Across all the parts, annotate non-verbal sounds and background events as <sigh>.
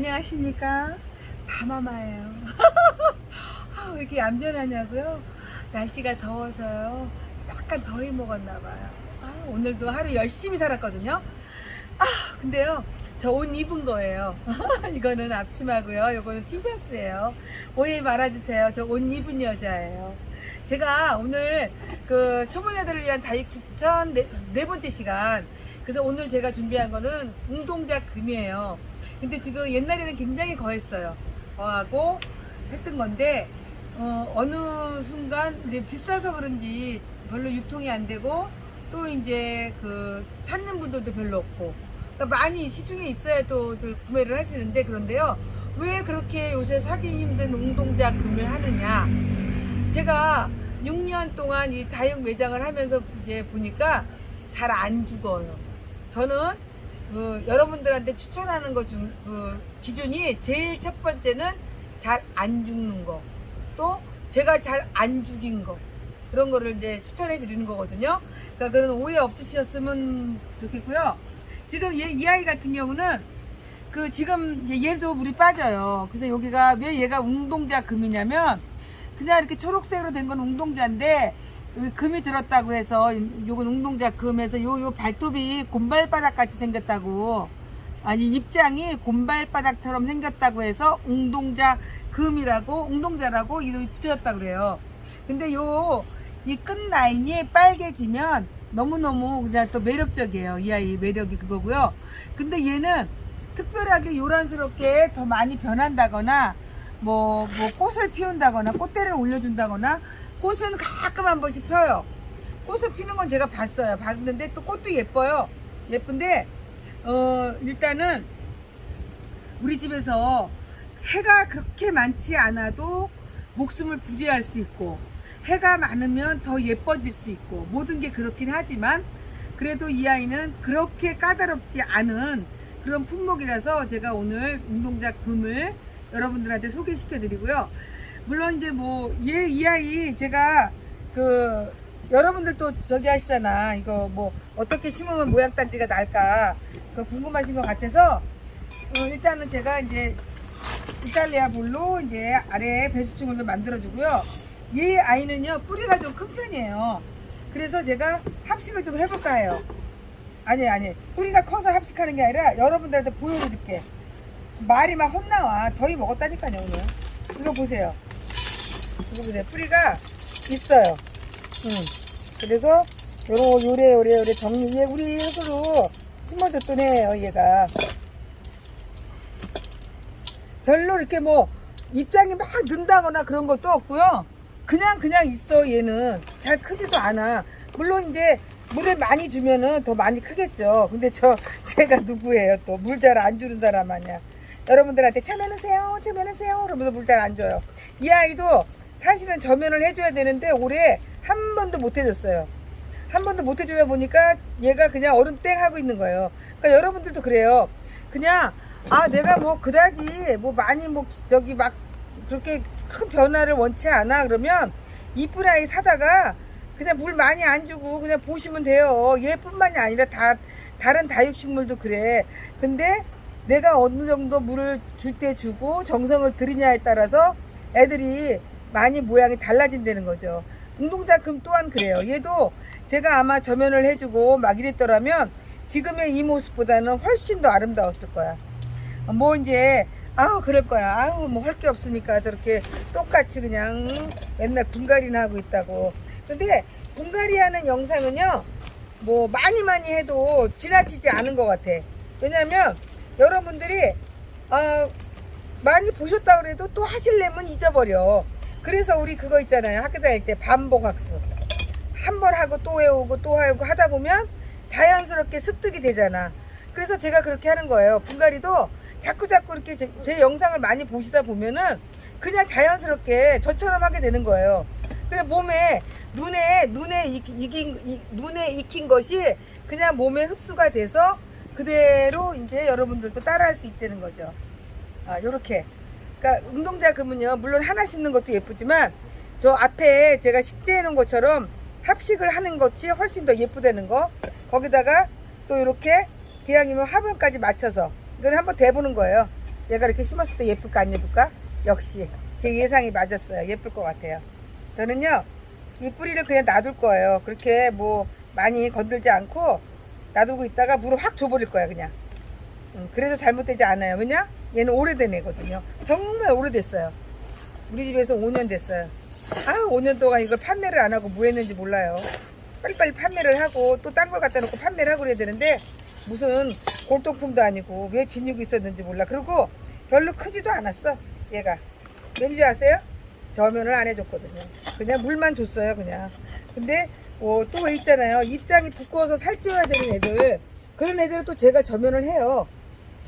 안녕하십니까? 다마마예요. <laughs> 아, 왜 이렇게 얌전하냐고요? 날씨가 더워서요. 약간 더위 먹었나 봐요. 아, 오늘도 하루 열심히 살았거든요. 아 근데요 저 옷 입은 거예요. <laughs> 이거는 앞치마고요. 이거는 티셔츠예요. 오해 말아주세요. 저 옷 입은 여자예요. 제가 오늘 그 초보자들을 위한 다육 추천 네, 네 번째 시간. 그래서 오늘 제가 준비한 거는 운동자 금이에요 근데 지금 옛날에는 굉장히 거했어요. 거하고 했던 건데 어, 어느 순간 이제 비싸서 그런지 별로 유통이 안 되고 또 이제 그 찾는 분들도 별로 없고. 그러니까 많이 시중에 있어야 또들 구매를 하시는데 그런데요. 왜 그렇게 요새 사기 힘든 운동자 구매를 하느냐. 제가 6년 동안 이 다육 매장을 하면서 이제 보니까 잘 안 죽어요. 저는 그 여러분들한테 추천하는 것 중, 그 기준이 제일 첫 번째는 잘 안 죽는 거. 또 제가 잘 안 죽인 거. 그런 거를 이제 추천해 드리는 거거든요. 그러니까 그런 오해 없으셨으면 좋겠고요. 지금 얘, 이 아이 같은 경우는 그 지금 얘도 물이 빠져요. 그래서 여기가 왜 얘가 운동자 금이냐면 그냥 이렇게 초록색으로 된 건 운동자인데 금이 들었다고 해서 요건 운동자 금에서 요 요 발톱이 곰발바닥 같이 생겼다고 아니 입장이 곰발바닥처럼 생겼다고 해서 운동자 금이라고 운동자라고 이름이 붙여졌다 그래요. 근데 요 이 끝 라인이 빨개지면 너무너무 그냥 또 매력적이에요. 이 아이 매력이 그거고요. 근데 얘는 특별하게 요란스럽게 더 많이 변한다거나 뭐, 뭐 꽃을 피운다거나 꽃대를 올려준다거나 꽃은 가끔 한 번씩 펴요. 꽃을 피는 건 제가 봤어요. 봤는데 또 꽃도 예뻐요. 예쁜데 어 일단은 우리 집에서 해가 그렇게 많지 않아도 목숨을 부지할 수 있고 해가 많으면 더 예뻐질 수 있고 모든 게 그렇긴 하지만 그래도 이 아이는 그렇게 까다롭지 않은 그런 품목이라서 제가 오늘 운동자 금을 여러분들한테 소개시켜 드리고요. 물론 이제 뭐 얘 이 아이 제가 그 여러분들도 저기 하시잖아. 이거 뭐 어떻게 심으면 모양 단지가 날까? 그 궁금하신 것 같아서 어, 일단은 제가 이제 이탈리아 볼로 이제 아래 배수충을 좀 만들어주고요. 얘 아이는요 뿌리가 좀 큰 편이에요. 그래서 제가 합식을 좀 해볼까 해요. 아니 아니 뿌리가 커서 합식하는 게 아니라 여러분들한테 보여드릴게. 말이 막 헛나와. 더위 먹었다니까요 오늘. 이거 보세요 보세요 뿌리가 있어요. 음. 그래서 요러 요래 요래 요래 정리. 얘 우리 스스로 심어줬던 애예요 얘가. 별로 이렇게 뭐 입장이 막 는다거나 그런 것도 없고요. 그냥 그냥 있어 얘는. 잘 크지도 않아. 물론 이제 물을 많이 주면은 더 많이 크겠죠. 근데 저 <laughs> 제가 누구예요 또? 물 잘 안 주는 사람 아니야. 여러분들한테 참여하세요 참여하세요. 그러면서 물 잘 안 줘요. 이 아이도 사실은 저면을 해줘야 되는데 올해 한 번도 못 해줬어요. 한 번도 못 해주다 보니까 얘가 그냥 얼음 땡 하고 있는 거예요. 그러니까 여러분들도 그래요. 그냥 아 내가 뭐 그다지 뭐 많이 뭐 저기 막 그렇게 큰 변화를 원치 않아. 그러면 이쁜 아이 사다가 그냥 물 많이 안 주고 그냥 보시면 돼요. 얘뿐만이 아니라 다 다른 다육식물도 그래. 근데 내가 어느 정도 물을 줄 때 주고 정성을 들이냐에 따라서 애들이 많이 모양이 달라진다는 거죠. 운동자 금 또한 그래요. 얘도 제가 아마 저면을 해주고 막 이랬더라면 지금의 이 모습보다는 훨씬 더 아름다웠을 거야. 뭐 이제 아우 그럴 거야. 아우 뭐 할 게 없으니까 저렇게 똑같이 그냥 맨날 분갈이나 하고 있다고. 근데 분갈이 하는 영상은요 뭐 많이 많이 해도 지나치지 않은 것 같아. 왜냐면 여러분들이 어, 많이 보셨다 그래도 또 하실려면 잊어버려 그래서 우리 그거 있잖아요 학교 다닐 때 반복 학습 한 번 하고 또 외우고 또 하고 하다 보면 자연스럽게 습득이 되잖아 그래서 제가 그렇게 하는 거예요 분갈이도 자꾸 자꾸 이렇게 제, 제 영상을 많이 보시다 보면은 그냥 자연스럽게 저처럼 하게 되는 거예요. 그냥 몸에 눈에 눈에 익, 익인 이- 눈에 익힌 것이 그냥 몸에 흡수가 돼서 그대로 이제 여러분들도 따라할 수 있다는 거죠. 아, 요렇게. 그러니까 운동자 금은요, 물론 하나 심는 것도 예쁘지만 저 앞에 제가 식재해 놓은 것처럼 합식을 하는 것이 훨씬 더 예쁘다는 거. 거기다가 또 이렇게 기왕이면 화분까지 맞춰서 이걸 한번 대보는 거예요. 얘가 이렇게 심었을 때 예쁠까 안 예쁠까? 역시 제 예상이 맞았어요. 예쁠 것 같아요. 저는요 이 뿌리를 그냥 놔둘 거예요. 그렇게 뭐 많이 건들지 않고 놔두고 있다가 물을 확 줘버릴 거야 그냥. 음, 그래서 잘못되지 않아요. 왜냐? 얘는 오래된 애거든요. 정말 오래됐어요. 우리 집에서 5년 됐어요. 아, 5년 동안 이걸 판매를 안 하고 뭐 했는지 몰라요. 빨리빨리 판매를 하고 또 딴 걸 갖다 놓고 판매를 하고 그래야 되는데 무슨 골동품도 아니고 왜 지니고 있었는지 몰라. 그리고 별로 크지도 않았어. 얘가. 왠지 아세요? 저면을 안 해줬거든요. 그냥 물만 줬어요, 그냥. 근데 어, 또왜 있잖아요. 입장이 두꺼워서 살찌워야 되는 애들. 그런 애들은 또 제가 저면을 해요.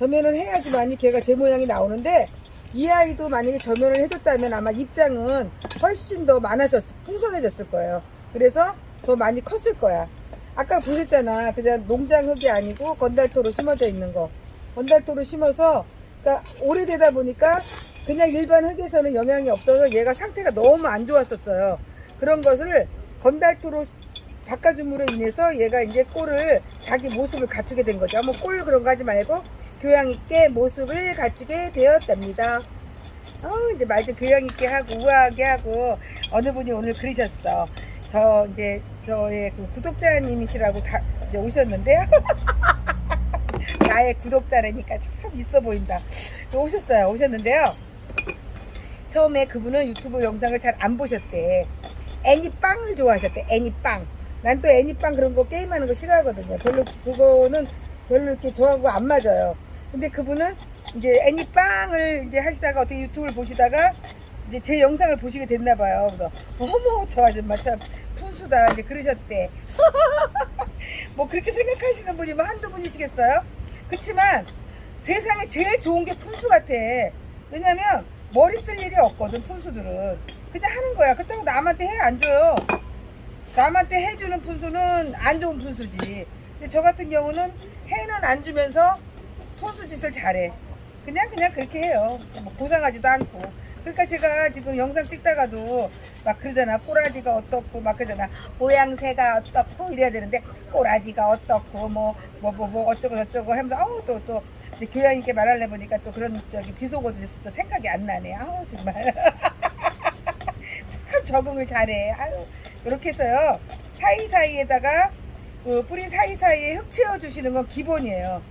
저면을 해야지만이 걔가 제 모양이 나오는데 이 아이도 만약에 저면을 해줬다면 아마 입장은 훨씬 더 많아졌을, 풍성해졌을 거예요. 그래서 더 많이 컸을 거야. 아까 보셨잖아. 그냥 농장 흙이 아니고 건달토로 심어져 있는 거. 건달토로 심어서, 그러니까 오래되다 보니까 그냥 일반 흙에서는 영향이 없어서 얘가 상태가 너무 안 좋았었어요. 그런 것을 건달토로 바꿔줌으로 인해서 얘가 이제 꼴을 자기 모습을 갖추게 된 거죠. 뭐 꼴 그런 거 하지 말고 교양 있게 모습을 갖추게 되었답니다. 어, 이제 말 좀 교양 있게 하고 우아하게 하고 어느 분이 오늘 그러셨어. 저 이제 저의 그 구독자님이시라고 가, 이제 오셨는데요. <laughs> 나의 구독자라니까 참 있어 보인다. 오셨어요. 오셨는데요. 처음에 그분은 유튜브 영상을 잘 안 보셨대. 애니빵을 좋아하셨대. 애니빵. 난 또 애니빵 그런 거 게임하는 거 싫어하거든요. 별로 그거는 별로 이렇게 저하고 안 맞아요. 근데 그분은 이제 애니빵을 이제 하시다가 어떻게 유튜브를 보시다가 이제 제 영상을 보시게 됐나 봐요. 그래서 어머 저 아줌마 참 푼수다 이제 그러셨대. <laughs> 뭐 그렇게 생각하시는 분이 뭐 한두 분이시겠어요? 그렇지만 세상에 제일 좋은 게 푼수 같아. 왜냐면 머리 쓸 일이 없거든 푼수들은. 그냥 하는 거야. 그렇다고 남한테 해 안 줘요. 남한테 해주는 푼수는 안 좋은 푼수지. 근데 저 같은 경우는 해는 안 주면서 푼수 짓을 잘해. 그냥 그냥 그렇게 해요. 뭐 보상하지도 않고. 그러니까 제가 지금 영상 찍다가도 막 그러잖아. 꼬라지가 어떻고 막 그러잖아. 모양새가 어떻고 이래야 되는데 꼬라지가 어떻고 뭐 뭐 뭐 뭐 어쩌고 저쩌고 하면서 아우 또 또 교양 있게 말하려 보니까 또 그런 저기 비속어들이 또 생각이 안 나네. 아우 정말. <laughs> 참 적응을 잘해. 아유 이렇게 해서요. 사이사이에다가 그 뿌리 사이사이에 흙 채워주시는 건 기본이에요.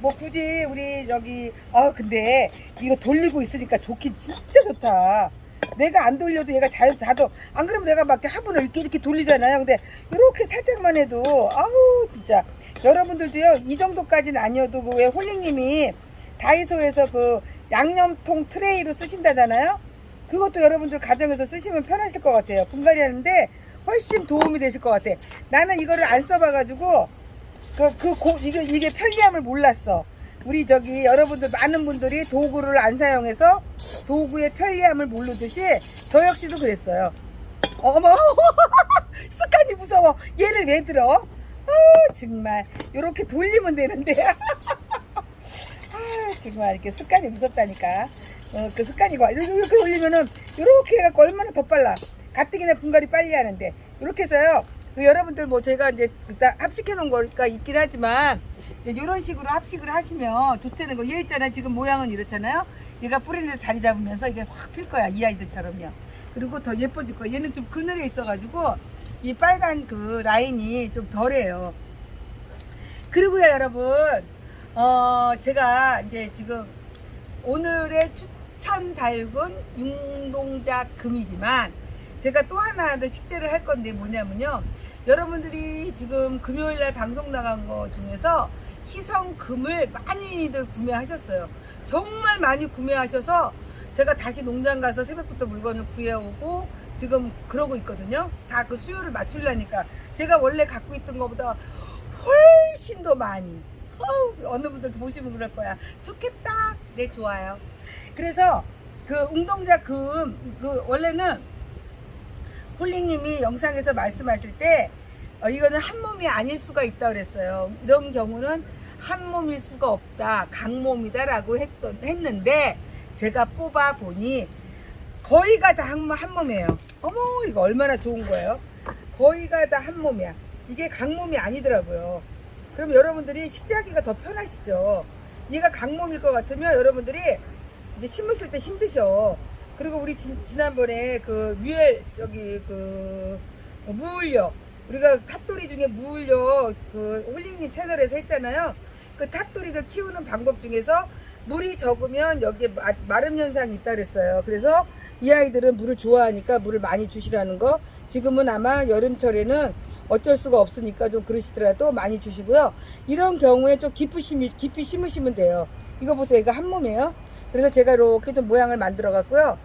뭐 굳이 우리 저기 아 근데 이거 돌리고 있으니까 좋긴 진짜 좋다. 내가 안 돌려도 얘가 잘 자도 안 그러면 내가 막 화분을 이렇게 이렇게 돌리잖아요. 근데 이렇게 살짝만 해도 아우 진짜 여러분들도요 이 정도까지는 아니어도 그 왜 홀링님이 다이소에서 그 양념통 트레이로 쓰신다잖아요. 그것도 여러분들 가정에서 쓰시면 편하실 것 같아요. 분갈이 하는데 훨씬 도움이 되실 것 같아. 나는 이거를 안 써봐가지고 그, 그, 고, 이게, 이게 편리함을 몰랐어. 우리 저기 여러분들 많은 분들이 도구를 안 사용해서 도구의 편리함을 모르듯이 저 역시도 그랬어요. 어머, <laughs> 습관이 무서워. 얘를 왜 들어? 아, 정말. 이렇게 돌리면 되는데. <laughs> 아, 정말 이렇게 습관이 무섭다니까. 어, 그 습관이 고 이렇게, 이렇게 돌리면은 이렇게 해갖고 얼마나 더 빨라. 가뜩이나 분갈이 빨리 하는데. 이렇게 해서요. 그 여러분들 뭐 제가 이제 일단 합식해 놓은 거가 있긴 하지만 이런 식으로 합식을 하시면 좋다는 거. 얘 있잖아요. 지금 모양은 이렇잖아요. 얘가 뿌리에서 자리 잡으면서 이게 확 필 거야. 이 아이들처럼요. 그리고 더 예뻐질 거야. 얘는 좀 그늘에 있어가지고 이 빨간 그 라인이 좀 덜해요. 그리고요, 여러분. 어, 제가 이제 지금 오늘의 추천 달군 융동자 금이지만 제가 또 하나를 식재를 할 건데 뭐냐면요. 여러분들이 지금 금요일 날 방송 나간 거 중에서 희성금을 많이들 구매하셨어요. 정말 많이 구매하셔서 제가 다시 농장 가서 새벽부터 물건을 구해오고 지금 그러고 있거든요. 다 그 수요를 맞추려니까 제가 원래 갖고 있던 것보다 훨씬 더 많이. 어우, 어느 분들도 보시면 그럴 거야. 좋겠다. 네, 좋아요. 그래서 그 웅동자 금, 그 원래는 홀링님이 영상에서 말씀하실 때 어, 이거는 한 몸이 아닐 수가 있다 그랬어요. 이런 경우는 한 몸일 수가 없다, 강몸이다라고 했던 했는데 제가 뽑아 보니 거의가 다 한 몸이에요. 어머 이거 얼마나 좋은 거예요? 거의가 다 한 몸이야. 이게 강몸이 아니더라고요. 그럼 여러분들이 식재하기가 더 편하시죠. 얘가 강몸일 것 같으면 여러분들이 이제 심으실 때 힘드셔. 그리고 우리 지, 지난번에 그 뮤엘 여기 그 어, 무울려 우리가 탑돌이 중에 무울려 그 홀링님 채널에서 했잖아요. 그 탑돌이들 키우는 방법 중에서 물이 적으면 여기에 마, 마름 현상이 있다 그랬어요. 그래서 이 아이들은 물을 좋아하니까 물을 많이 주시라는 거. 지금은 아마 여름철에는 어쩔 수가 없으니까 좀 그러시더라도 많이 주시고요. 이런 경우에 좀 깊이, 심이, 깊이 심으시면 돼요. 이거 보세요. 이거 한 몸이에요. 그래서 제가 이렇게 좀 모양을 만들어 갖고요.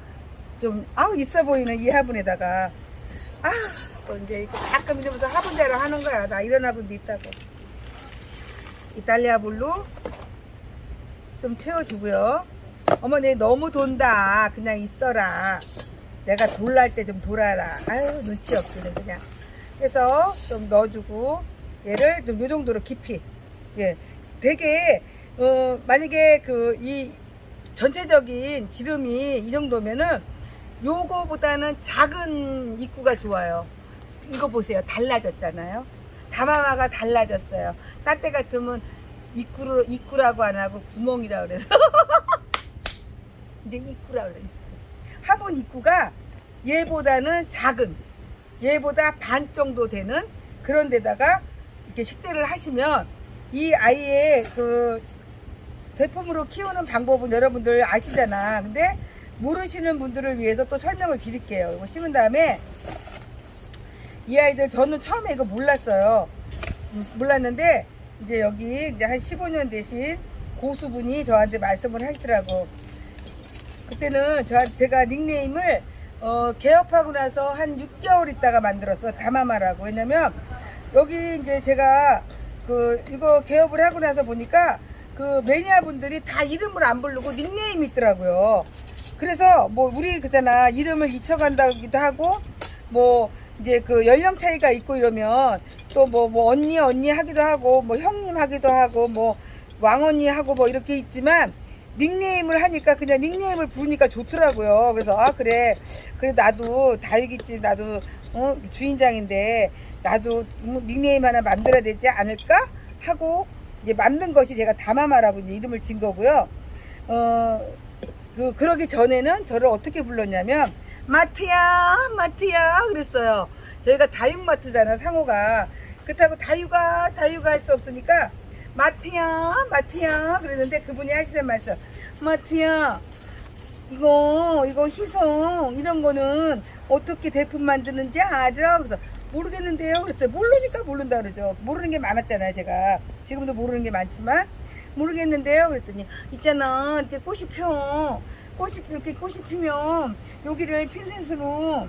좀, 아우, 있어 보이는 이 화분에다가. 아, 또 이제 가끔 이러면서 화분대로 하는 거야. 나 이런 화분도 있다고. 이탈리아 물로 좀 채워주고요. 어머니 너무 돈다. 그냥 있어라. 내가 돌날 때 좀 돌아라. 아유, 눈치 없기는 그냥. 해서 좀 넣어주고, 얘를 좀요 정도로 깊이. 예. 되게, 어, 만약에 그, 이 전체적인 지름이 이 정도면은 요거보다는 작은 입구가 좋아요. 이거 보세요. 달라졌잖아요. 담화마가 달라졌어요. 딴때 같으면 입구로, 입구라고 안 하고 구멍이라 그래서. <laughs> 근데 입구라 그래. 화분 입구가 얘보다는 작은, 얘보다 반 정도 되는 그런 데다가 이렇게 식재를 하시면 이 아이의 그 대품으로 키우는 방법은 여러분들 아시잖아. 근데 모르시는 분들을 위해서 또 설명을 드릴게요. 이거 심은 다음에 이 아이들 저는 처음에 이거 몰랐어요. 음, 몰랐는데 이제 여기 이제 한 15년 되신 고수분이 저한테 말씀을 하시더라고. 그때는 저 제가 닉네임을 어, 개업하고 나서 한 6개월 있다가 만들었어 다마마라고. 왜냐면 여기 이제 제가 그 이거 개업을 하고 나서 보니까 그 매니아 분들이 다 이름을 안 부르고 닉네임이 있더라고요. 그래서 뭐 우리 그잖아 이름을 잊혀간다기도 하고 뭐 이제 그 연령 차이가 있고 이러면 또 뭐 뭐 언니 언니 하기도 하고 뭐 형님 하기도 하고 뭐 왕언니 하고 뭐 이렇게 있지만 닉네임을 하니까 그냥 닉네임을 부르니까 좋더라고요. 그래서 아 그래 그래 나도 다육이집 나도 어, 주인장인데 나도 뭐 닉네임 하나 만들어야 되지 않을까 하고 이제 만든 것이 제가 다마마라고 이제 이름을 진 거고요. 어, 그, 그러기 전에는 저를 어떻게 불렀냐면, 마트야, 마트야, 그랬어요. 저희가 다육마트잖아, 상호가. 그렇다고 다육아, 다육아 할 수 없으니까, 마트야, 마트야, 그랬는데 그분이 하시는 말씀, 마트야, 이거, 이거 희성, 이런 거는 어떻게 대품 만드는지 알아? 그래서 모르겠는데요. 그랬어요. 모르니까 모른다 그러죠. 모르는 게 많았잖아요, 제가. 지금도 모르는 게 많지만. 모르겠는데요. 그랬더니, 있잖아. 이렇게 꽃이 펴. 꽃이, 이렇게 꽃이 피면, 여기를 핀셋으로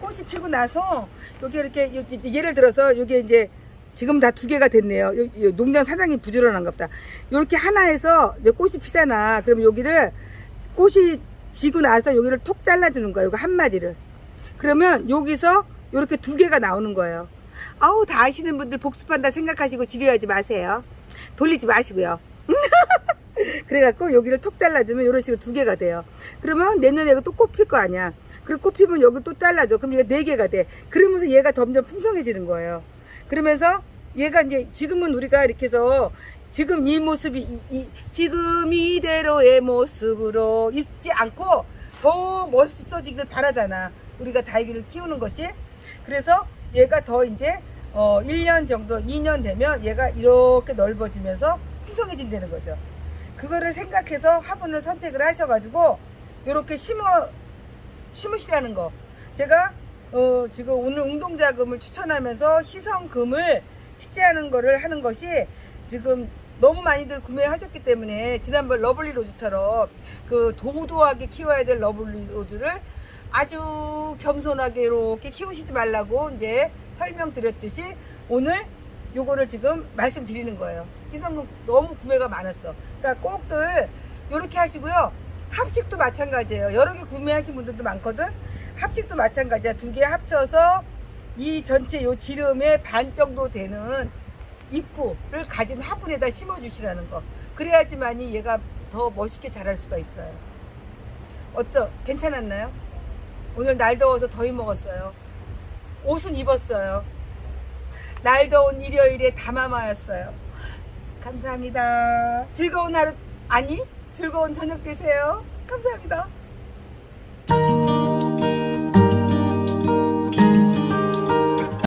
꽃이 피고 나서, 여기 이렇게, 예를 들어서, 여기 이제, 지금 다 두 개가 됐네요. 농장 사장님 부지런한가 보다. 요렇게 하나에서 이제 꽃이 피잖아. 그럼 여기를 꽃이 지고 나서 여기를 톡 잘라주는 거예요. 이거 한 마디를. 그러면 여기서 이렇게 두 개가 나오는 거예요. 아우 다 아시는 분들 복습한다 생각하시고 지루하지 마세요. 돌리지 마시고요. <laughs> 그래갖고 여기를 톡 잘라주면 이런 식으로 두 개가 돼요. 그러면 내년에 또꽃필 거 아니야. 그리고 꽃 피면 여기 또 잘라줘. 그럼 얘가 네 개가 돼. 그러면서 얘가 점점 풍성해지는 거예요. 그러면서 얘가 이제 지금은 우리가 이렇게 해서 지금 이 모습이 이, 이- 지금 이대로의 모습으로 있지 않고 더 멋있어지길 바라잖아. 우리가 다육이를 키우는 것이. 그래서 얘가 더 이제 어 1년 정도, 2년 되면 얘가 이렇게 넓어지면서 풍성해진다는 거죠. 그거를 생각해서 화분을 선택을 하셔가지고 이렇게 심어 심으시라는 거. 제가 어, 지금 오늘 운동자금을 추천하면서 희성금을 식재하는 거를 하는 것이 지금 너무 많이들 구매하셨기 때문에 지난번 러블리 로즈처럼 그 도도하게 키워야 될 러블리 로즈를 아주 겸손하게 이렇게 키우시지 말라고 이제 설명드렸듯이 오늘 요거를 지금 말씀드리는 거예요. 희성금 너무 구매가 많았어. 그러니까 꼭들 이렇게 하시고요. 합식도 마찬가지예요. 여러 개 구매하신 분들도 많거든. 합식도 마찬가지야. 두 개 합쳐서 이 전체 요 지름의 반 정도 되는 입구를 가진 화분에다 심어주시라는 거. 그래야지만이 얘가 더 멋있게 자랄 수가 있어요. 어떠? 괜찮았나요? 오늘 날 더워서 더위 먹었어요. 옷은 입었어요. 날 더운 일요일에 담아마였어요. 감사합니다. 즐거운 하루, 아니, 즐거운 저녁 되세요. 감사합니다.